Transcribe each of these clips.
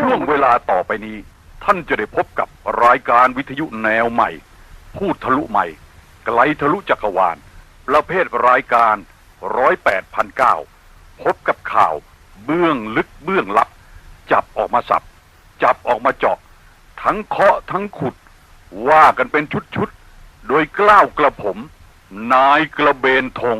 ช่วงเวลาต่อไปนี้ ท่านจะได้พบกับรายการวิทยุแนวใหม่ พูดทะลุใหม่ ไกลทะลุจักรวาล ประเภทรายการร้อยแปดพันเก้าพบกับข่าว เบื้องลึกเบื้องลับ จับออกมาสับ จับออกมาเจาะ ทั้งเคาะทั้งขุด ว่ากันเป็นชุดๆ โดยกล้าวกระผม นายกระเบนธง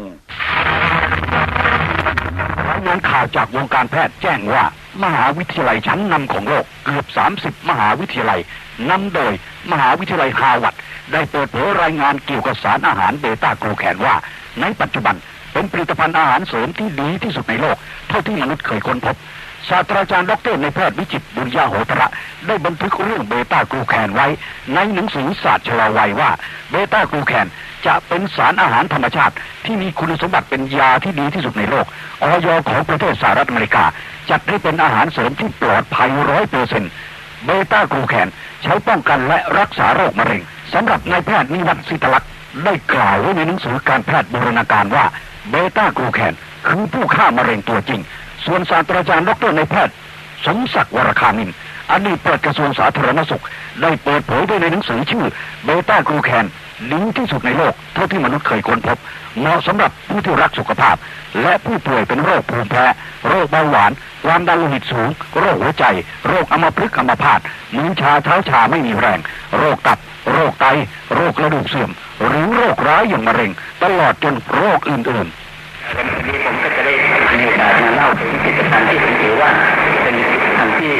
รายงานข่าวจากวงการแพทย์แจ้งว่า มหาวิทยาลัยชั้นนำของโลกเกือบ 30 มหาวิทยาลัยนำโดยมหาวิทยาลัยฮาวาดได้เปิดเผยรายงานเกี่ยวกับสารอาหารเบต้ากลูแคนว่า ในปัจจุบันเป็นผลิตภัณฑ์อาหารเสริมที่ดีที่สุดในโลก เท่าที่มนุษย์เคยค้นพบศาสตราจารย์ดอกเตอรในแพทย์วิจิตบุญญาโหตระ ได้บันทึกเรื่องเบต้ากลูแคนไว้ ในหนังสือศาสตร์ชลาวัยว่าเบต้ากลูแคนจะเป็นสารอาหารธรรมชาติ ที่มีคุณสมบัติเป็นยาที่ดีที่สุดในโลกออยของประเทศสหรัฐอเมริกา จัดให้เป็นอาหารเสริมที่ปลอดภัยร้อยเปอร์เซ็นต์เบต้ากลูแคนใช้ป้องกันและรักษาโรคมะเร็งสำหรับนายแพทย์นิวัฒน์สิทลักษณ์ได้กล่าวไว้ในหนังสือการแพทย์บูรณาการว่าเบต้ากลูแคนคือผู้ฆ่ามะเร็งตัวจริง ส่วนศาสตราจารย์ดรนายแพทย์สมศักดิ์วรคามินอดีตปลัดกระทรวงสาธารณสุข ได้เปิดเผยด้วยในหนังสือชื่อเบต้ากลูแคนดีที่สุดในโลกเท่าที่มนุษย์เคยค้นพบ เหมาะสำหรับผู้ที่รักสุขภาพ และผู้ป่วยเป็นโรคภูมิแพ้ โรคเบาหวาน ความดันโลหิตสูง โรคหัวใจ โรคอัมพฤกษ์อัมพาตมือชาเท้าชาไม่มีแรง โรคตับ โรคไต โรคกระดูกเสื่อม หรือโรคร้ายอย่างมะเร็ง ตลอดจนโรคอื่นๆวันนี้ผมก็จะได้มีโอกามาเล่าถึงผลิตภัณฑ์ที่ผมถือว่าเป็นผลิตภัณฑ์ที่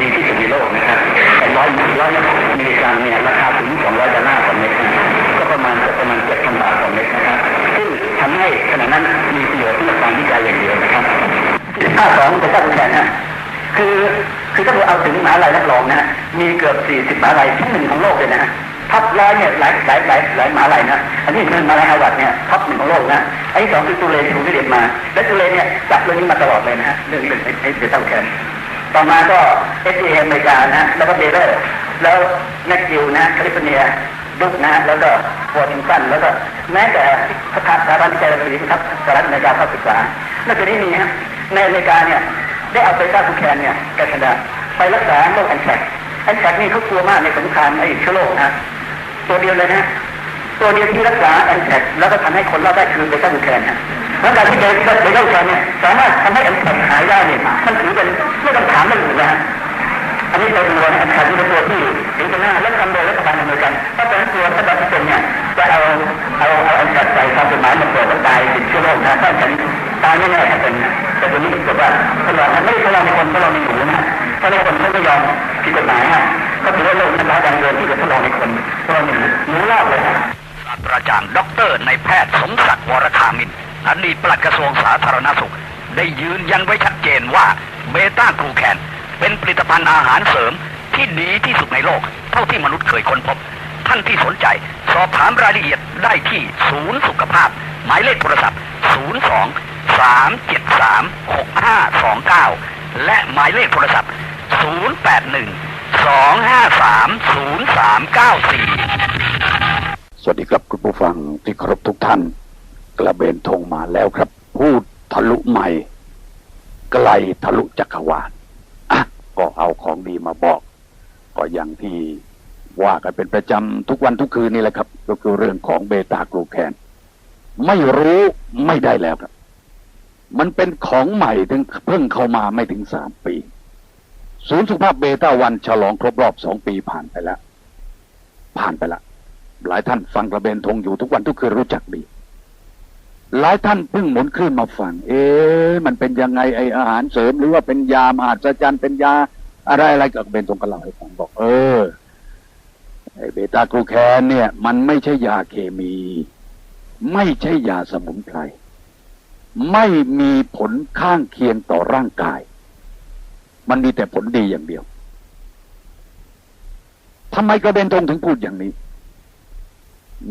ดีที่สุดในโลกนะครับแต่ร้อยร้อยมิลลิกรัมเนี่ยราคาถึง200ดอลลาร์ต่อเม็ดก็ประมาณก็ประมาณ7,000บาทต่อเม็ดนะครับ ทำให้ขณะนั้นมีประโยชน์สำหรับการวิจัยอย่างเดียวนะครับค่าสองจะตั้งแต่นะคือคือถ้าเราเอาถึงมหาลัยรับรองนะมีเกือบ40มหาลัยที่หนึ่งของโลกเลยนะท็อปร้อยเนี่ยหลายหลายหลายหลายมหาลัยนะอันนี้เป็นมหาลัยฮาวาดเนี่ยท็อปหนึ่งของโลกนะอันที่สองคือตูเลที่ผมได้เรียนมา และตูเลเนี่ยจับเรื่องนี้มาตลอดเลยนะฮะเรื่องเรื่องไอ้ไอ้เบต้าแคนต่อมาก็เอสเออเมริกานะฮะแล้วก็เบเลอร์แล้วแมคกิวนะแคลิฟอร์เนีย ดุกนะฮะแล้วก็วอชิงตันแล้วก็แม้แต่สถาสถาบันวิจัยระดับครับสหรัฐอเมริกาเข้าศึกษานอกจากนี้มีฮะในอเมริกาเนี่ยได้เอาเบต้าคูแคนเนี่ยกัชดาไปรักษาโรคแอนแทรกแอนแทรกนี่เขากลัวมากในสงครามไอ้เชื้อโรคนะตัวเดียวเลยนะตัวเดียวที่รักษาแอนแทกแล้วก็ทำให้คนเราได้คือเบต้าบูแคนนะแล้วการที่เบต้าเบต้าบูแคนเนี่ยสามารถทำให้แอนแทกหายได้เนี่ยมันถือเป็นไม่ต้องถามเรื่องอื่นนะฮะ อันนี้เป็นตัวแอนแทกที่เป็นตัวที่ถึงจะน้าและทำโดยรัฐบาลอเมริกันเพราะฉะนั้นตัวรัฐบาลทุกคนเนี่ยจะเอาเอาเอาแอนแทกใส่ตามกฎหมายมาตรวจแล้วตายติดเชื้อโรคนะถ้าฉันตายไม่แน่ๆเป็นแต่ตัวนี้ถือว่าทดลองไม่ได้ทดลองในคนทดลองในหนูนะถ้าในคนเขาไม่ยอมผิดกฎหมายฮะก็ถือว่าโรคนั้นร้ายแรงเกินที่จะทดลองในคนทดลองในหนูหนูรอดเลยศาสตราจารย์ด็อกเตอร์ในแพทย์สมศักดิ์วรคามินอดีตปลัดกระทรวงสาธารณสุข ได้ยืนยันไว้ชัดเจนว่าเบต้ากลูแคน เป็นผลิตภัณฑ์อาหารเสริมที่ดีที่สุดในโลก เท่าที่มนุษย์เคยค้นพบ ท่านที่สนใจ สอบถามรายละเอียดได้ที่ศูนย์สุขภาพ หมายเลขโทรศัพท์ 02 373 6529 และหมายเลขโทรศัพท์ 081 253 0394 สวัสดีครับคุณผู้ฟังที่เคารพทุกท่าน กระเบนธงมาแล้วครับ พูดทะลุใหม่ ไกลทะลุจักรวาล ก็เอาของดีมาบอก ก็อย่างที่ว่ากันเป็นประจำทุกวันทุกคืนนี่แหละครับ ก็คือเรื่องของเบต้ากลูแคน ไม่รู้ไม่ได้แล้วครับ มันเป็นของใหม่ถึงเพิ่งเข้ามาไม่ถึงสามปี ศูนย์สุขภาพเบต้าวันฉลองครบรอบสองปีผ่านไปแล้ว ผ่านไปแล้วหลายท่านฟังกระเบนธงอยู่ทุกวันทุกคืนรู้จักดี หลายท่านเพิ่งหมุนคลื่นมาฟัง เอ๊ะมันเป็นยังไงไออาหารเสริม หรือว่าเป็นยามหาศจรรย์เป็นยาอะไรอะไรกับเบนธงก็เล่าให้ฟังบอก เออไอเบต้ากลูแคนเนี่ย มันไม่ใช่ยาเคมี ไม่ใช่ยาสมุนไพรไม่มีผลข้างเคียงต่อร่างกาย มันมีแต่ผลดีอย่างเดียวทำไมกระเบนธงถึงพูดอย่างนี้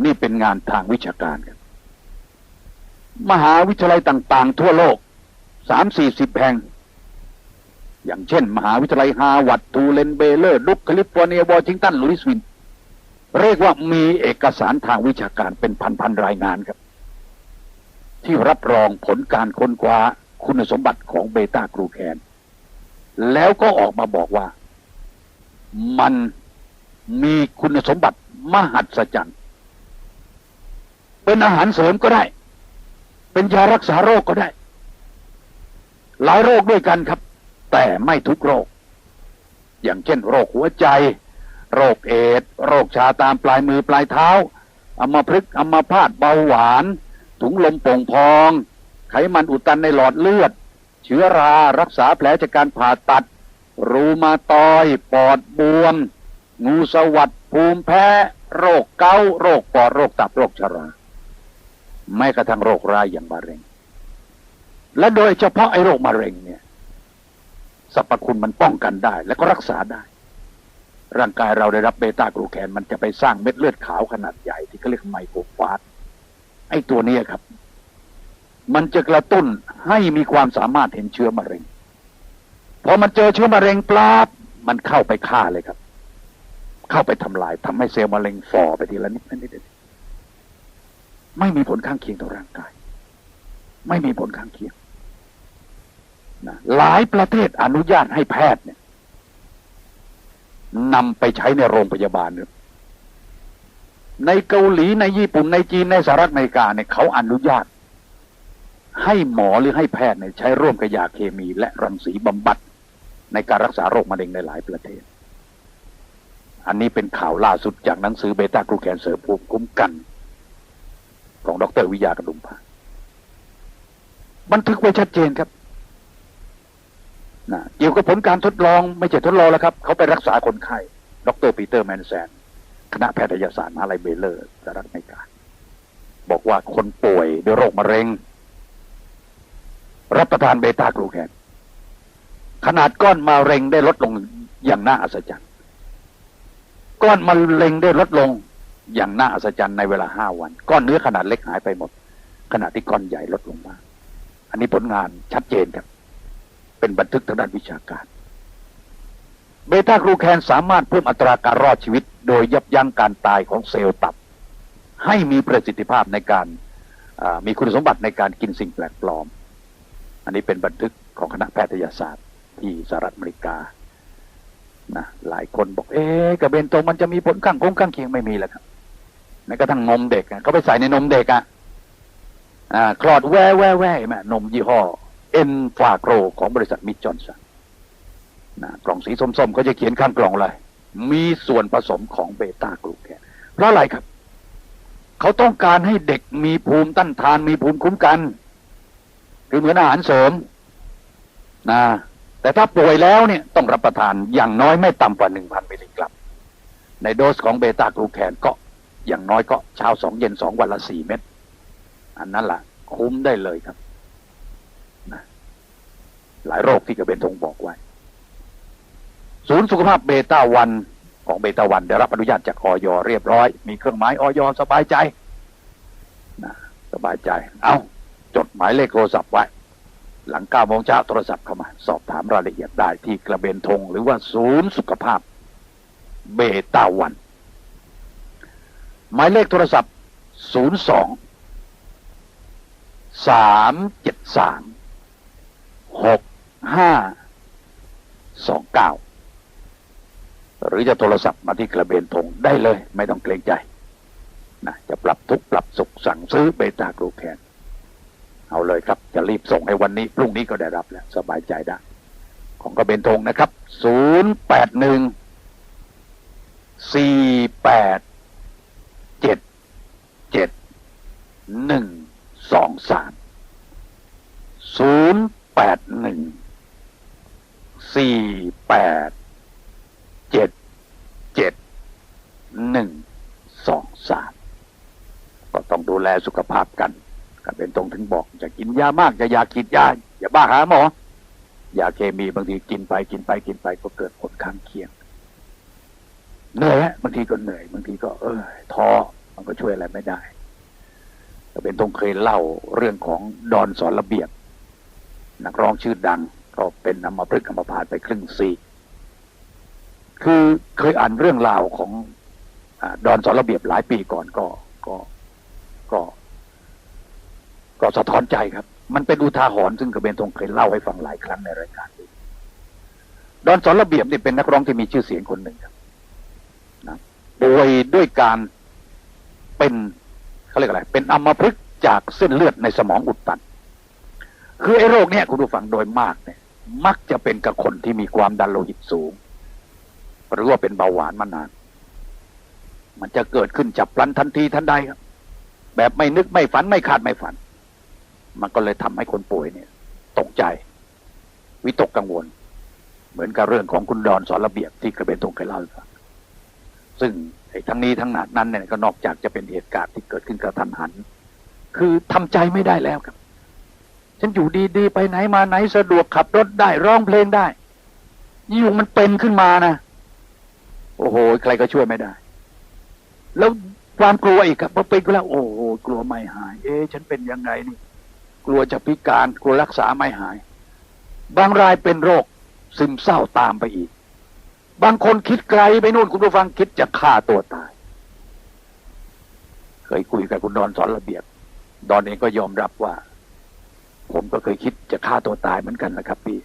นี่เป็นงานทางวิชาการครับ มหาวิทยาลัยต่าง ๆ ทั่วโลกสามสี่สิบแห่ง อย่างเช่น มหาวิทยาลัยฮาร์วาร์ดทูเลนเบเลอร์ดุกคลิฟอร์เนียวอชิงตันลุยส์วิน เรียกว่ามีเอกสารทางวิชาการเป็นพัน ๆ รายงานครับ ที่รับรองผลการค้นคว้าคุณสมบัติของเบต้ากลูแคน แล้วก็ออกมาบอกว่า มันมีคุณสมบัติมหัศจรรย์เป็นอาหารเสริมก็ได้ เป็นยารักษาโรคก็ได้ หลายโรคด้วยกันครับ แต่ไม่ทุกโรค อย่างเช่น โรคหัวใจ โรคเอดส์โรคชาตามปลายมือปลายเท้าอัมพฤกษ์อัมพาตเบาหวาน ถุงลมโป่งพอง ไขมันอุดตันในหลอดเลือด เชื้อรารักษาแผลจากการผ่าตัด รูมาตอยปอดบวม งูสวัสดภูมิแพ้ โรคเกาโรคปอดโรคตับโรคชรา แม้กระทั่งโรคร้ายอย่างมะเร็ง และโดยเฉพาะไอ้โรคมะเร็งเนี่ยสรรพคุณมันป้องกันได้ และก็รักษาได้ ร่างกายเราได้รับเบต้ากลูแคนมันจะไปสร้างเม็ดเลือดขาวขนาดใหญ่ที่เขาเรียกไมโครฟาสไอ้ตัวนี้ครับ มันจะกระตุ้นให้มีความสามารถเห็นเชื้อมะเร็งพอมันเจอเชื้อมะเร็งปลาบมันเข้าไปฆ่าเลยครับ เข้าไปทำลายทำให้เซลล์มะเร็งฝ่อไปทีละนิดนิดนิดนิด ไม่มีผลข้างเคียงต่อร่างกาย ไม่มีผลข้างเคียงนะหลายประเทศอนุญาตให้แพทย์เนี่ยนำไปใช้ในโรงพยาบาลเนี่ยในเกาหลีในญี่ปุ่นในจีนในสหรัฐอเมริกาเนี่ยเขาอนุญาต ให้หมอหรือให้แพทย์เนี่ยใช้ร่วมกับยาเคมี และรังสีบำบัด ในการรักษาโรคมะเร็งในหลายประเทศ อันนี้เป็นข่าวล่าสุดจากหนังสือเบต้ากลูแคนเสริมภูมิคุ้มกัน ของดรวิยากระดุมพาบันทึกไว้ชัดเจนครับนะเกี่ยวกับผลการทดลองไม่ใช่ทดลองแล้วครับ เขาไปรักษาคนไข้ดรปีเตอร์แมนแซน คณะแพทยศาสตร์มหาลัยเบเลอร์สหรัฐอเมริกา บอกว่าคนป่วยด้วยโรคมะเร็ง รับประทานเบต้ากลูแคนขนาดก้อนมะเร็งได้ลดลงอย่างน่าอัศจรรย์ ก้อนมะเร็งได้ลดลง อย่างน่าอัศจรรย์ในเวลาห้าวัน ก้อนเนื้อขนาดเล็กหายไปหมด ขณะที่ก้อนใหญ่ลดลงมา อันนี้ผลงานชัดเจนครับ เป็นบันทึกทางด้านวิชาการ เบต้ากลูแคนสามารถเพิ่มอัตราการรอดชีวิต โดยยับยั้งการตายของเซลล์ตับ ให้มีประสิทธิภาพในการมีคุณสมบัติในการกินสิ่งแปลกปลอม อันนี้เป็นบันทึกของคณะแพทยศาสตร์ที่สหรัฐอเมริกานะหลายคนบอก เอ๊กระเบนตรงมันจะมีผลข้างคงข้างเคียงไม่มีแล้วครับ แม้กระทั่งนมเด็กเขาไปใส่ในนมเด็กอะอ่าคลอดแว่แว่แว่แม่นมยี่ห้อเอ็นฟาโกรของบริษัทมิจจอนสันนะกล่องสีส้มๆเขาจะเขียนข้างกล่องเลยมีส่วนผสมของเบต้ากลูแคนเพราะอะไรครับ เขาต้องการให้เด็กมีภูมิต้านทาน มีภูมิคุ้มกันคือเหมือนอาหารเสริมนะแต่ถ้าป่วยแล้วเนี่ยต้องรับประทานอย่างน้อยไม่ต่ำกว่าหนึ่งพันมิลลิกรัมในโดสของเบต้ากลูแคนก็ อย่างน้อยก็เช้าสองเย็นสองวันละสี่เม็ดอันนั้นละ่ะ คุ้มได้เลยครับนะหลายโรคที่กระเบนทงบอกไว้ ศูนย์สุขภาพเบต้าวันของเบต้าวันได้รับอนุญาตจากออยเรียบร้อย มีเครื่องหมายออยสบายใจนะสบายใจ เอาจดหมายเลขโทรศัพท์ไว้ หลังเก้าโมงเช้าโทรศัพท์เข้ามา สอบถามรายละเอียดได้ที่กระเบนทงหรือว่าศูนย์สุขภาพเบต้าวัน หมายเลขโทรศัพท์ 0 2 3 7 3 6 5 2 9 หรือจะโทรศัพท์มาที่กระเบนธงได้เลย ไม่ต้องเกรงใจนะจะปรับทุกปรับสุขสั่งซื้อเบตากรูแคนเอาเลยครับ จะรีบส่งให้วันนี้ พรุ่งนี้ก็ได้รับแล้ว สบายใจได้ ของกระเบนธงนะครับ 0 8 1 4 8 หนึ่งสองสามศูนย์แปดหนึ่งสี่แปดเจ็ดเจ็ดหนึ่งสองสามก็ต้องดูแลสุขภาพกันก็เป็นตรงถึงบอกจะกินยามากจะอยากกินยาอย่าบ้าหาหมอ ยาเคมีบางทีกินไปกินไปกินไปก็เกิดผลข้างเคียงเหนื่อยบางทีก็เหนื่อยบางทีก็เออท้อมันก็ช่วยอะไรไม่ได้ ก็เป็นตรงเคยเล่าเรื่องของดอนสอนระเบียบ นักร้องชื่อดังก็เป็นอัมพฤกษ์อัมพาตไปครึ่งซีคือเคยอ่านเรื่องราวของอดอนสอนระเบียบหลายปีก่อนก็ก็ก็ก็สะท้อนใจครับ มันเป็นอุทาหรณ์ซึ่งกระเบนทงเคยเล่าให้ฟังหลายครั้งในรายการนี้ดอนสอนระเบียบนี่เป็นนักร้องที่มีชื่อเสียงคนหนึ่งครับนะป่วยด้วยการเป็น เขาเรียกอะไร เป็นอัมพฤกษ์จากเส้นเลือดในสมองอุดตัน คือไอ้โรคเนี้ยคุณผู้ฟังโดยมากเนี่ย มักจะเป็นกับคนที่มีความดันโลหิตสูง หรือว่าเป็นเบาหวานมานาน มันจะเกิดขึ้นจับพลันทันทีทันใดครับ แบบไม่นึกไม่ฝันไม่คาดไม่ฝัน มันก็เลยทำให้คนป่วยเนี่ย ตกใจ วิตกกังวล เหมือนกับเรื่องของคุณดอนสอนระเบียบที่กระเบนตรงเคยเล่าให้ฟังซึ่ง ทั้งนี้ทั้งนั้นนั้นเนี่ยก็นอกจากจะเป็นเหตุการณ์ที่เกิดขึ้นกระทันหัน คือทำใจไม่ได้แล้วครับ ฉันอยู่ดีๆไปไหนมาไหนสะดวกขับรถได้ร้องเพลงได้อยู่มันเป็นขึ้นมานะโอ้โห ใครก็ช่วยไม่ได้ แล้วความกลัวอีกครับพอเป็นก็แล้ว โอ้โหกลัวไม่หาย เอ๊ะฉันเป็นยังไงนี่ กลัวจะพิการกลัวรักษาไม่หาย บางรายเป็นโรคซึมเศร้าตามไปอีก บางคนคิดไกลไปนู่นคุณผู้ฟังคิดจะฆ่าตัวตาย เคยคุยกับคุณดอนสอนระเบียบ ดอนเองก็ยอมรับว่า ผมก็เคยคิดจะฆ่าตัวตายเหมือนกันนะครับพี่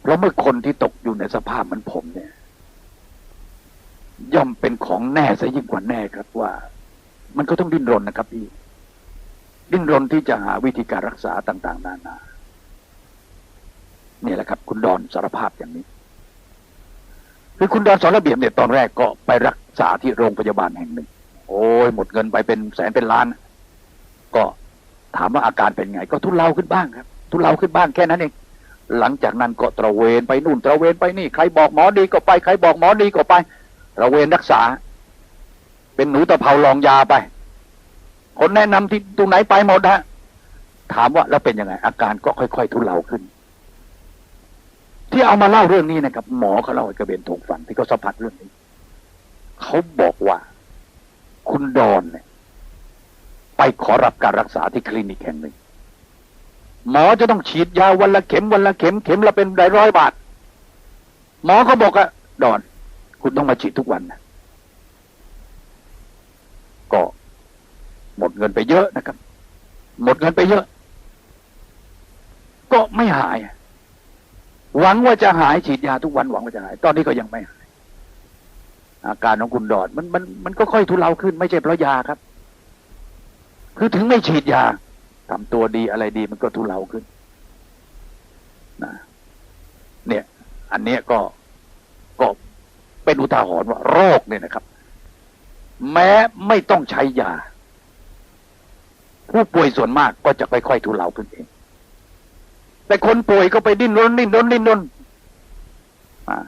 เพราะเมื่อคนที่ตกอยู่ในสภาพเหมือนผมเนี่ย ย่อมเป็นของแน่ซะยิ่งกว่าแน่ครับว่า มันก็ต้องดิ้นรนนะครับพี่ ดิ้นรนที่จะหาวิธีการรักษาต่าง ๆ นานา เนี่ยแหละครับ คุณดอนสารภาพอย่างนี้ คือคุณดอนสอนระเบียบเนี่ยตอนแรกก็ไปรักษาที่โรงพยาบาลแห่งหนึ่ง โอ้ยหมดเงินไปเป็นแสนเป็นล้าน ก็ถามว่าอาการเป็นไง ก็ทุเลาขึ้นบ้างครับ ทุเลาขึ้นบ้างแค่นั้นเองหลังจากนั้นก็ตระเวนไปนู่นตระเวนไปนี่ใครบอกหมอดีก็ไปใครบอกหมอดีก็ไปตระเวนรักษา เป็นหนูตะเภาลองยาไป คนแนะนำที่ตรงไหนไปหมดฮะถามว่าแล้วเป็นยังไง อาการก็ค่อยๆทุเลาขึ้น ที่เอามาเล่าเรื่องนี้นะครับ หมอเขาเล่าให้กระเบนทงฟังที่เขาสัมผัสเรื่องนี้เขาบอกว่าคุณดอนเนี่ยไปขอรับการรักษาที่คลินิกแห่งหนึ่ง หมอจะต้องฉีดยาวันละเข็มวันละเข็มเข็มละเป็นหลายร้อยบาท หมอเขาบอกอะดอน คุณต้องมาฉีดทุกวันนะก็หมดเงินไปเยอะนะครับ หมดเงินไปเยอะ ก็ไม่หายอ หวังว่าจะหายฉีดยาทุกวันหวังว่าจะหาย ตอนนี้ก็ยังไม่หาย อาการของคุณดอนมันมันมันก็ค่อยทุเลาขึ้น ไม่ใช่เพราะยาครับ คือถึงไม่ฉีดยาทำตัวดีอะไรดีมันก็ทุเลาขึ้นนะเนี่ย อันเนี้ยก็ก็เป็นอุทาหรณ์ว่า โรคเนี่ยนะครับ แม้ไม่ต้องใช้ยา ผู้ป่วยส่วนมากก็จะค่อยๆทุเลาขึ้นเอง แต่คนป่วยก็ไปดิ้นรนดิ้นรนดิ้นรนอ่า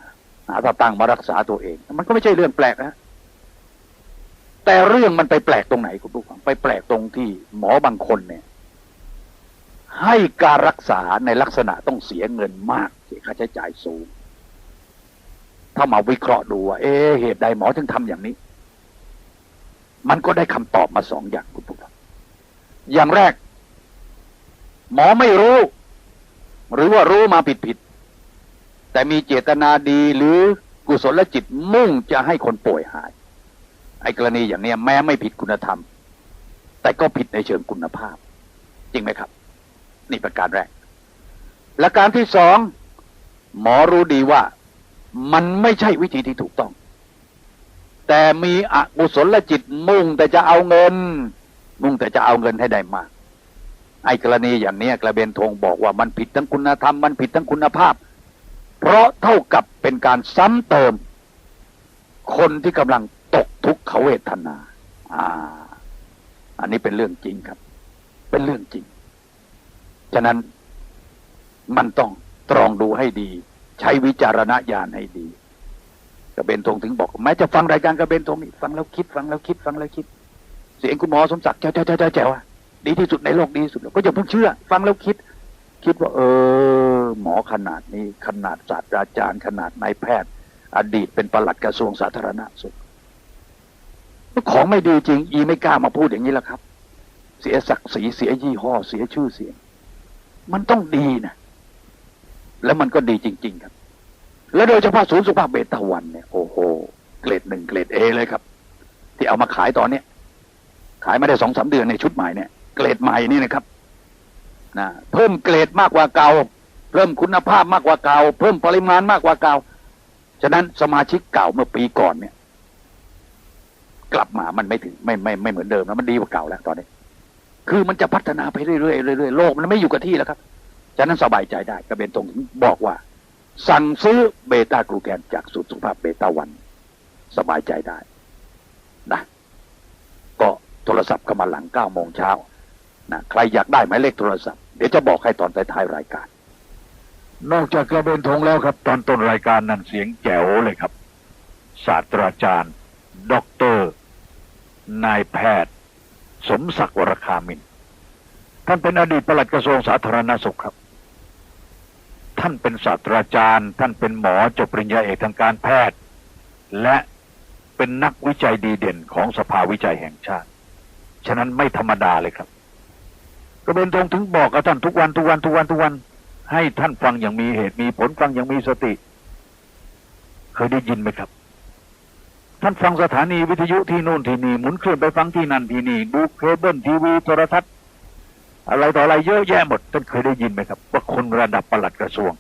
หาตาตังค์มารักษาตัวเอง มันก็ไม่ใช่เรื่องแปลกนะแต่เรื่องมันไปแปลกตรงไหนคุณผู้ฟังไปแปลกตรงที่หมอบางคนเนี่ย ให้การรักษาในลักษณะต้องเสียเงินมากเสียค่าใช้จ่ายสูง ถ้ามาวิเคราะห์ดูว่าเอ๊เหตุใดหมอถึงทำอย่างนี้ มันก็ได้คำตอบมาสองอย่างคุณผู้ฟังอย่างแรก หมอไม่รู้ หรือว่ารู้มาผิดผิด แต่มีเจตนาดีหรือกุศลจิตมุ่งจะให้คนป่วยหาย ไอ้กรณีอย่างเนี้ยแม้ไม่ผิดคุณธรรม แต่ก็ผิดในเชิงคุณภาพ จริงไหมครับ นี่ประการแรก และการที่สอง หมอรู้ดีว่ามันไม่ใช่วิธีที่ถูกต้อง แต่มีอกุศลจิตมุ่งแต่จะเอาเงิน มุ่งแต่จะเอาเงินให้ได้มาก ไอ้กรณีอย่างเนี้ยกระเบนทงบอกว่ามันผิดทั้งคุณธรรมมันผิดทั้งคุณภาพ เพราะเท่ากับเป็นการซ้ำเติม คนที่กำลังตกทุกขเวทนา อ่า อันนี้เป็นเรื่องจริงครับ เป็นเรื่องจริง ฉะนั้นมันต้องตรองดูให้ดี ใช้วิจารณญาณให้ดีกระเบนทงถึงบอกแม้จะฟังรายการกระเบนทงนี่ฟังแล้วคิดฟังแล้วคิดฟังแล้วคิด เสียงคุณหมอสมศักดิ์แจ๋วแจ๋วแจ๋วแจ๋ว ดีที่สุดในโลกดีที่สุดก็อย่าเพิ่งเชื่อ ฟังแล้วคิด คิดว่า เออ หมอขนาดนี้ ขนาดศาสตราจารย์ขนาดนายแพทย์ อดีตเป็นประหลัดกระทรวงสาธารณสุขของไม่ดีจริง อีไม่กล้ามาพูดอย่างนี้แล้วครับ เสียศักดิ์ศรีเสียยี่ห้อ เสียชื่อเสียง มันต้องดีนะแล้วมันก็ดีจริง ๆ ครับ แล้วโดยเฉพาะศูนย์สุขภาพเบตาวันเนี่ยโอ้โหเกรดหนึ่งเกรดเอเลยครับ ที่เอามาขายตอนเนี้ยขายมาได้สองสามเดือนในชุดใหม่เนี่ย เกรดใหม่นี่นะครับนะเพิ่มเกรดมากกว่าเก่าเพิ่มคุณภาพมากกว่าเก่าเพิ่มปริมาณมากกว่าเก่าฉะนั้นสมาชิกเก่าเมื่อปีก่อนเนี่ย กลับมามันไม่ถึงไม่ไม่ไม่เหมือนเดิมแล้วมันดีกว่าเก่าแล้วตอนนี้ คือมันจะพัฒนาไปเรื่อยๆเรื่อยๆโลกมันไม่อยู่กับที่แล้วครับฉะนั้นสบายใจได้กระเบนตรงถึงบอกว่า สั่งซื้อเบต้ากลูแกนจากสูตรสุขภาพเบต้าวัน สบายใจได้นะก็โทรศัพท์เข้ามาหลังเก้าโมงเช้า นะใครอยากได้หมายเลขโทรศัพท์ เดี๋ยวจะบอกให้ตอนท้ายรายการ นอกจากกระเบนธงแล้วครับ ตอนต้นรายการนั้นเสียงแจ๋วเลยครับ ศาสตราจารย์ด็อกเตอร์ นายแพทย์ สมศักดิ์วรคามิน ท่านเป็นอดีตปลัดกระทรวงสาธารณสุขครับ ท่านเป็นศาสตราจารย์ ท่านเป็นหมอจบปริญญาเอกทางการแพทย์ และเป็นนักวิจัยดีเด่นของสภาวิจัยแห่งชาติ ฉะนั้นไม่ธรรมดาเลยครับ กระเบนธงถึงบอกกับท่านทุกวันทุกวันทุกวันทุกวัน ให้ท่านฟังอย่างมีเหตุมีผลฟังอย่างมีสติ เคยได้ยินไหมครับ ท่านฟังสถานีวิทยุที่นู่นที่นี่หมุนเคลื่อนไปฟังที่นั่นที่นี่ดูเคเบิลทีวีโทรทัศน์อะไรต่ออะไรเยอะแยะหมดท่านเคยได้ยินไหมครับ ว่าคนระดับประหลัดกระทรวง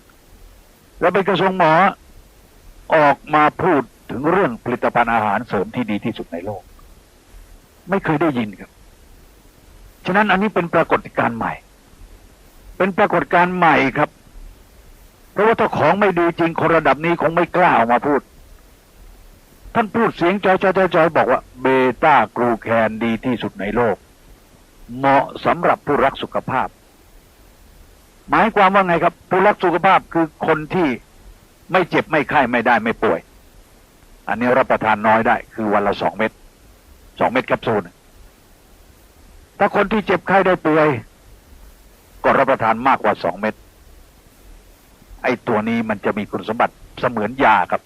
แล้วเป็นกระทรวงหมอออกมาพูดถึงเรื่องผลิตภัณฑ์อาหารเสริมที่ดีที่สุดในโลก ไม่เคยได้ยินครับ ฉะนั้นอันนี้เป็นปรากฏการณ์ใหม่ เป็นปรากฏการณ์ใหม่ครับ เพราะว่าถ้าของไม่ดีจริงคนระดับนี้คงไม่กล้าออกมาพูด ท่านพูดเสียงจอยจอยจอยบอกว่าเบต้ากลูแคนดีที่สุดในโลก เหมาะสำหรับผู้รักสุขภาพ หมายความว่าไงครับ ผู้รักสุขภาพคือคนที่ไม่เจ็บไม่ไข้ไม่ได้ไม่ป่วย อันนี้รับประทานน้อยได้ คือวันละสองเม็ดสองเม็ดแคปซูล ถ้าคนที่เจ็บไข้ได้ป่วย ก็รับประทานมากกว่าสองเม็ดไอ้ตัวนี้มันจะมีคุณสมบัติเสมือนยาครับ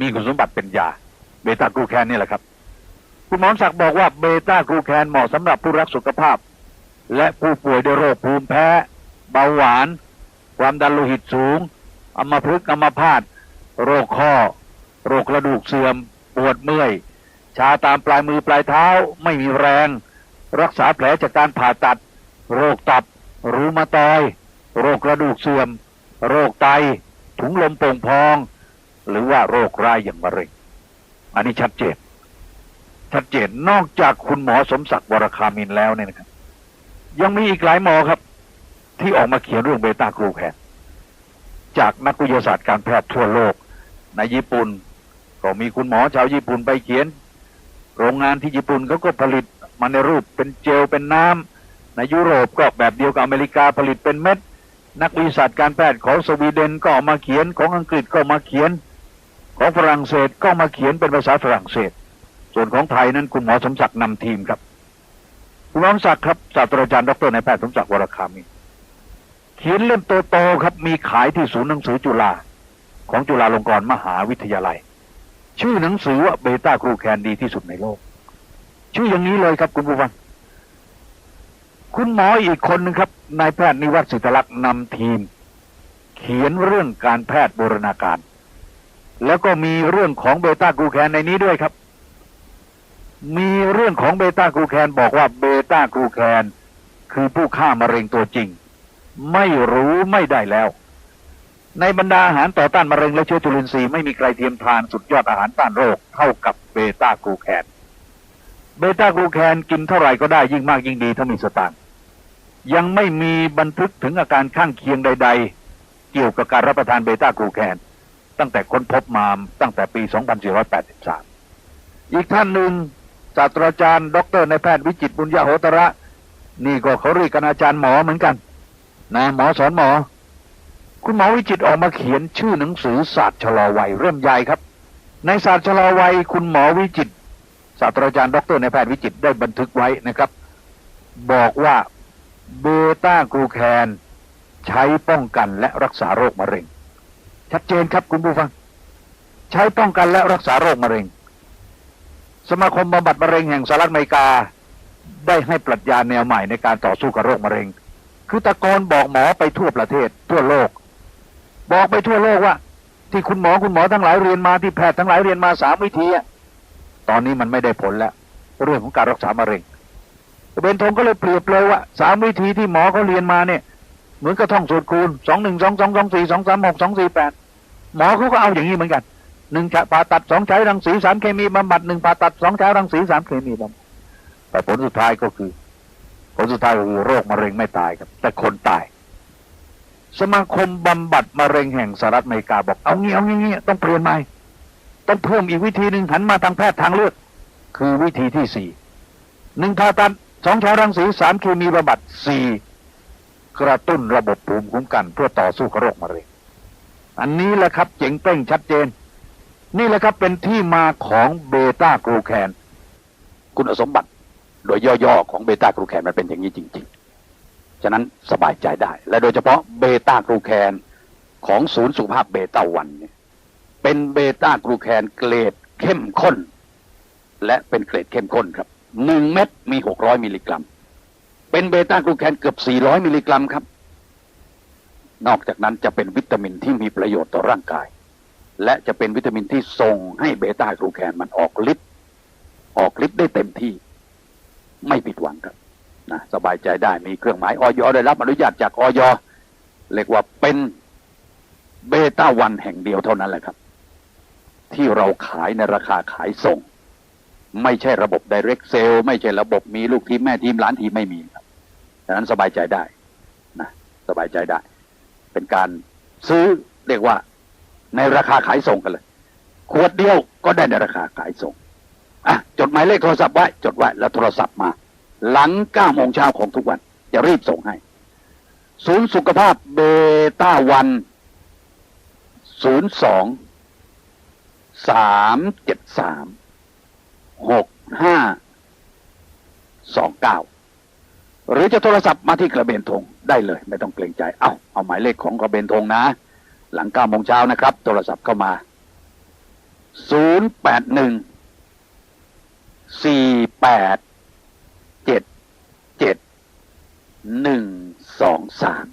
มีคุณสมบัติเป็นยา เบต้ากลูแคนนี่แหละครับ คุณหมอศักดิ์บอกว่าเบต้ากลูแคนเหมาะสำหรับผู้รักสุขภาพ และผู้ป่วยด้วยโรคภูมิแพ้ เบาหวาน ความดันโลหิตสูงอัมพฤกษ์อัมพาตโรคข้อ โรคกระดูกเสื่อม ปวดเมื่อย ชาตามปลายมือปลายเท้า ไม่มีแรง รักษาแผลจากการผ่าตัด โรคตับ รูมาตอย โรคกระดูกเสื่อม โรคไต ถุงลมโป่งพอง หรือว่าโรคร้ายอย่างมะเร็ง อันนี้ชัดเจน ชัดเจนนอกจากคุณหมอสมศักดิ์วรคามินแล้วเนี่ยนะครับ ยังมีอีกหลายหมอครับ ที่ออกมาเขียนเรื่องเบต้ากลูแคนจากนักวิทยาศาสตร์การแพทย์ทั่วโลก ในญี่ปุ่น ก็มีคุณหมอชาวญี่ปุ่นไปเขียน โรงงานที่ญี่ปุ่นเขาก็ผลิต มาในรูปเป็นเจลเป็นน้ำในยุโรปก็แบบเดียวกับอเมริกาผลิตเป็นเม็ด นักวิทยาศาสตร์การแพทย์ของสวีเดนก็ออกมาเขียนของอังกฤษก็มาเขียน ของฝรั่งเศสก็มาเขียนเป็นภาษาฝรั่งเศส ส่วนของไทยนั้นคุณหมอสมศักดิ์นำทีมครับคุณหมอสมศักดิ์ครับศาสตราจารย์ดรนายแพทย์สมศักดิ์วรคามินเขียนเล่มโตๆครับมีขายที่ศูนย์หนังสือจุฬาของจุฬาลงกรณ์มหาวิทยาลัย ชื่อหนังสือว่าเบต้ากลูแคนดีที่สุดในโลก ชื่ออย่างนี้เลยครับคุณผู้ฟังคุณหมออีกคนหนึ่งครับนายแพทย์นิวัฒน์สิทธลักษณ์นำทีม เขียนเรื่องการแพทย์บูรณาการ แล้วก็มีเรื่องของเบต้ากูแคนในนี้ด้วยครับ มีเรื่องของเบต้ากูแคนบอกว่าเบต้ากูแคนคือผู้ฆ่ามะเร็งตัวจริง ไม่รู้ไม่ได้แล้ว ในบรรดาอาหารต่อต้านมะเร็งและเชื้อจุลินทรีย์ไม่มีใครเทียมทานสุดยอดอาหารต้านโรคเท่ากับเบต้ากูแคน เบต้ากลูแคนกินเท่าไหร่ก็ได้ยิ่งมากยิ่งดีถ้ามีสตางค์ยังไม่มีบันทึกถึงอาการข้างเคียงใด ๆ เกี่ยวกับการรับประทานเบต้ากลูแคน ตั้งแต่ค้นพบมาตั้งแต่ปี 2483 อีกท่านหนึ่งศาสตราจารย์ ดรนายแพทย์วิจิตบุญญาโหตระ นี่ก็เขาเรียกกันอาจารย์หมอเหมือนกัน นะหมอสอนหมอ คุณหมอวิจิตออกมาเขียนชื่อหนังสือศาสตร์ชะลอวัยเริ่มใหญ่ครับ ในศาสตร์ชะลอวัยคุณหมอวิจิต ศาสตราจารย์ดรนแพทย์วิจิตรได้บันทึกไว้นะครับ บอกว่าเบต้ากลูแคนใช้ป้องกันและรักษาโรคมะเร็ง ชัดเจนครับคุณผู้ฟัง ใช้ป้องกันและรักษาโรคมะเร็ง สมาคมบำบัดมะเร็งแห่งสหรัฐอเมริกา ได้ให้ปรัชญาแนวใหม่ในการต่อสู้กับโรคมะเร็ง คือตะโกนบอกหมอไปทั่วประเทศ ทั่วโลก บอกไปทั่วโลกว่า ที่คุณหมอคุณหมอทั้งหลายเรียนมาที่แพทย์ทั้งหลายเรียนมาสามวิธีอะ ตอนนี้มันไม่ได้ผลแล้ว เรื่องของการรักษามะเร็งเบนทงก็เลยเปรียบเลยว่าสามวิธีที่หมอเขาเรียนมาเนี่ย เหมือนกระท่องสูตรคูณสองหนึ่งสองสองสองสี่สองสามหกสองสี่แปดหมอเขาก็เอาอย่างนี้เหมือนกันหนึ่งผ่าตัดสองใช้รังสีสารเคมีบำบัดหนึ่งผ่าตัดสองใช้รังสีสารเคมีบำบัดแต่ผลสุดท้ายก็คือ ผลสุดท้ายก็คือโรคมะเร็งไม่ตายครับ แต่คนตาย สมาคมบำบัดมะเร็งแห่งสหรัฐอเมริกาบอกเอางี้เอางี้งี้ต้องเปลี่ยนใหม่ ต้องเพิ่มอีกวิธีหนึ่งหันมาทางแพทย์ทางเลือก คือวิธีที่สี่หนึ่งผ่าตัดสองใช้รังสีสารเคมีบำบัดสี่กระตุ้นระบบภูมิคุ้มกัน เพื่อต่อสู้กับโรคมะเร็งอันนี้แหละครับเจ๋งเป้งชัดเจน นี่แหละครับเป็นที่มาของเบต้ากลูแคน คุณสมบัติโดยย่อๆของเบต้ากลูแคนมันเป็นอย่างนี้จริง ๆ ฉะนั้นสบายใจได้ และโดยเฉพาะเบต้ากลูแคนของศูนย์สุขภาพเบต้าวันเนี่ย เป็นเบต้ากลูแคนเกรดเข้มข้น และเป็นเกรดเข้มข้นครับหนึ่งเม็ดมีหกร้อยมิลลิกรัม เป็นเบต้ากลูแคนเกือบสี่ร้อยมิลลิกรัมครับ นอกจากนั้นจะเป็นวิตามินที่มีประโยชน์ต่อร่างกาย และจะเป็นวิตามินที่ส่งให้เบต้ากลูแคนมันออกฤทธิ์ออกฤทธิ์ได้เต็มที่ ไม่ผิดหวังครับนะสบายใจได้มีเครื่องหมายออยได้รับอนุญาตจากออยเรียกว่าเป็นเบต้าวันแห่งเดียวเท่านั้นแหละครับ ที่เราขายในราคาขายส่ง ไม่ใช่ระบบ direct sale ไม่ใช่ระบบมีลูกทีมแม่ทีมหลานทีมไม่มีครับดังนั้นสบายใจได้นะสบายใจได้ เป็นการซื้อเรียกว่าในราคาขายส่งกันเลยขวดเดียวก็ได้ในราคาขายส่งอะจดหมายเลขโทรศัพท์ไว้ จดไว้แล้วโทรศัพท์มา หลังเก้าโมงเช้าของทุกวันจะรีบส่งให้ ศูนย์สุขภาพเบต้าวันศูนย์สอง สามเจ็ดสามหกห้าสองเก้าหรือจะโทรศัพท์มาที่กระเบนธงได้เลย ไม่ต้องเกรงใจ เอาเอาหมายเลขของกระเบนธงนะ หลังเก้าโมงเช้านะครับ โทรศัพท์เข้ามาศูนย์แปดหนึ่งสี่แปดเจ็ดเจ็ดหนึ่งสองสาม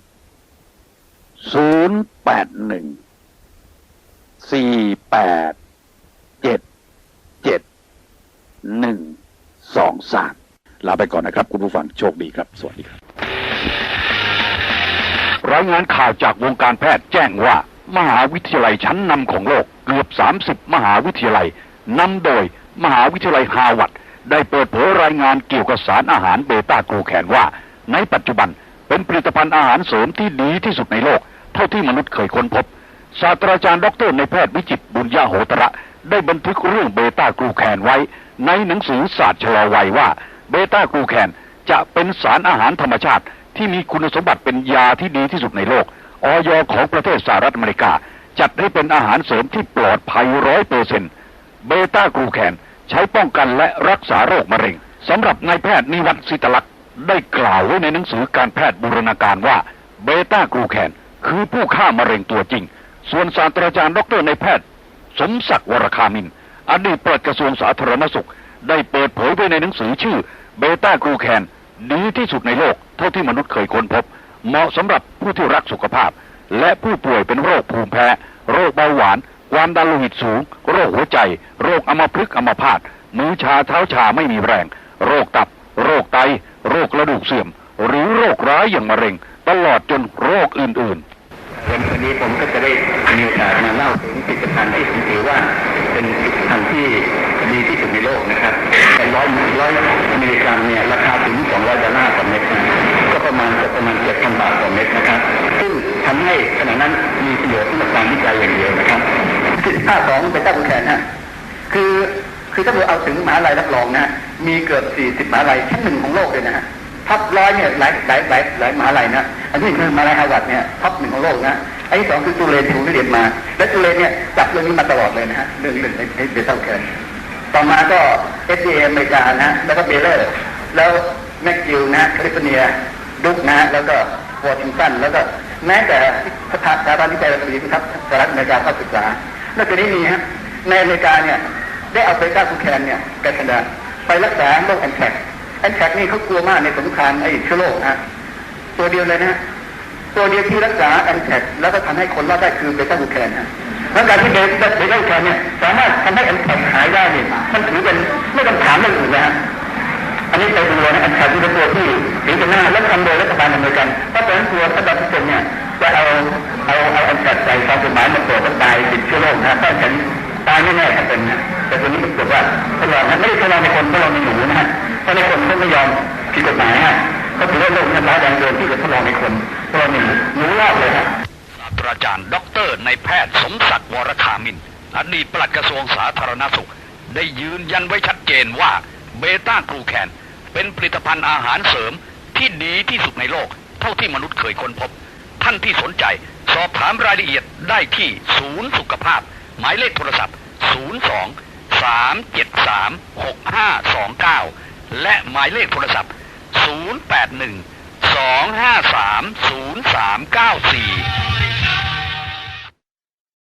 ศูนย์แปดหนึ่งสี่แปด เจ็ดเจ็ดหนึ่งสองสามลาไปก่อนนะครับ คุณผู้ฟังโชคดีครับ สวัสดีครับรายงานข่าวจากวงการแพทย์แจ้งว่า มหาวิทยาลัยชั้นนำของโลก เกือบ 30 มหาวิทยาลัยนำโดย มหาวิทยาลัยฮาวาดได้เปิดเผยรายงานเกี่ยวกับสารอาหารเบต้ากลูแคนว่า ในปัจจุบันเป็นผลิตภัณฑ์อาหารเสริมที่ดีที่สุดในโลก เท่าที่มนุษย์เคยค้นพบ ศาสตราจารย์ดรในแพทย์วิจิตบุญญาโหตระ ได้บันทึกเรื่องเบต้ากลูแคนไว้ ในหนังสือศาสตร์ชะลอวัยว่าเบต้ากลูแคนจะเป็นสารอาหารธรรมชาติ ที่มีคุณสมบัติเป็นยาที่ดีที่สุดในโลกออยของประเทศสหรัฐอเมริกา จัดให้เป็นอาหารเสริมที่ปลอดภัยร้อยเปอร์เซ็นต์เบต้ากลูแคนใช้ป้องกันและรักษาโรคมะเร็งสำหรับนายแพทย์นิวัฒน์สิตลักษณ์ได้กล่าวไว้ในหนังสือการแพทย์บูรณาการว่าเบต้ากลูแคนคือผู้ฆ่ามะเร็งตัวจริง ส่วนศาสตราจารย์ดรในแพทย์ สมศักดิ์วรคามิน อดีตปลัดกระทรวงสาธารณสุข ได้เปิดเผยไว้ในหนังสือชื่อเบต้ากลูแคนดีที่สุดในโลก เท่าที่มนุษย์เคยค้นพบ เหมาะสำหรับผู้ที่รักสุขภาพ และผู้ป่วยเป็นโรคภูมิแพ้ โรคเบาหวาน ความดันโลหิตสูง โรคหัวใจ โรคอัมพฤกษ์อัมพาตมือชาเท้าชาไม่มีแรง โรคตับ โรคไต โรคกระดูกเสื่อม หรือโรคร้ายอย่างมะเร็ง ตลอดจนโรคอื่นๆ วันนี้ผมก็จะได้มีโอกาสมาเล่าถึงผลิตภัณฑ์ที่ผมถือว่าเป็นผลิตภัณฑ์ที่ดีที่สุดในโลกนะครับเป็นร้อยร้อยมิลลิกรัมเนี่ยราคาถึงสองร้อยดอลลาร์ต่อเม็ดก็ประมาณประมาณเจ็ดพันบาทต่อเม็ดนะครับ ซึ่งทำให้ขณะนั้นมีประโยชน์สำหรับการวิจัยอย่างเดียวนะครับสิบห้าของเป็นต้าคุณแทนฮะคือคือถ้าเราเอาถึงมหาลัยรับรองนะมีเกือบสี่สิบมหาลัยชั้นหนึ่งของโลกเลยนะฮะท็อปร้อยเนี่ยหลายหลายหลายหลายมหาลัยนะ อันที่หนึ่งคือมาลัยฮาวาร์ดเนี่ยท็อปหนึ่งของโลกนะอันที่สองคือตูเรนที่ผมได้เรียนมา และตูเรนเนี่ยจับเรื่องนี้มาตลอดเลยนะฮะเรื่องเรื่องไอ้เบต้าแคนต่อมาก็ FDA อเมริกานะแล้วก็เบเลอร์แล้วแมคกิวนะแคลิฟอร์เนียดุกนะแล้วก็วอชิงตันแล้วก็แม้แต่สถาบันวิจัยและผลิตภัณฑ์สหรัฐอเมริกาเข้าศึกษาแล้วทีนี้มีฮะในอเมริกาเนี่ยได้เอาเบต้าคูแคนเนี่ยกันชนะไปรักษาโรคแอนแทกแอนแทกนี่เขากลัวมากในสงครามไอ้เชื้อโรคฮะ ตัวเดียวเลยนะฮะตัวเดียวที่รักษาแอนแทรกแล้วก็ทำให้คนรอดได้คือเบต้าคูแคนฮะแล้วการที่เบต้าเบต้าคูแคนเนี่ยสามารถทำให้แอนแทรกหายได้เนี่ยมันถือเป็นไม่ต้องถามเรื่องอื่นเลยฮะนนี้ไปดูนะแอนขาดเป็นตัวที่ถึงจะหน้าและทำโดยรัฐบาลอเมริกันเพราะฉะนั้นตัวรัฐบาลทุกคนเนี่ยจะเอาเอาเอาแอนกัดใส่ตามกฎหมายมาตรวจว่าตายติดเชื้อโรคนะเพราะฉะนั้นตายแน่ๆถ้าเป็นนะแต่ตัวนี้ปรากฏว่าทดลองไม่ได้ทดลองในคนทดลองในหนูนะฮะเพราะในคนเขาไม่ยอมผิดกฎหมายฮะ เขาถือว่าโรคนั้นร้ายแรงเกินที่จะทดลองในคนทดลองในหนูหนูรอดเลยฮะศาสตราจารย์ ด็อกเตอร์ในแพทย์สมศักดิ์วรคามินอดีตปลัดกระทรวงสาธารณสุข ได้ยืนยันไว้ชัดเจนว่าเบต้ากลูแคนเป็นผลิตภัณฑ์อาหารเสริมที่ดีที่สุดในโลก เท่าที่มนุษย์เคยค้นพบ ท่านที่สนใจ สอบถามรายละเอียดได้ที่ศูนย์สุขภาพ หมายเลขโทรศัพท์ 02 373 6529 และหมายเลขโทรศัพท์ 081 253 0394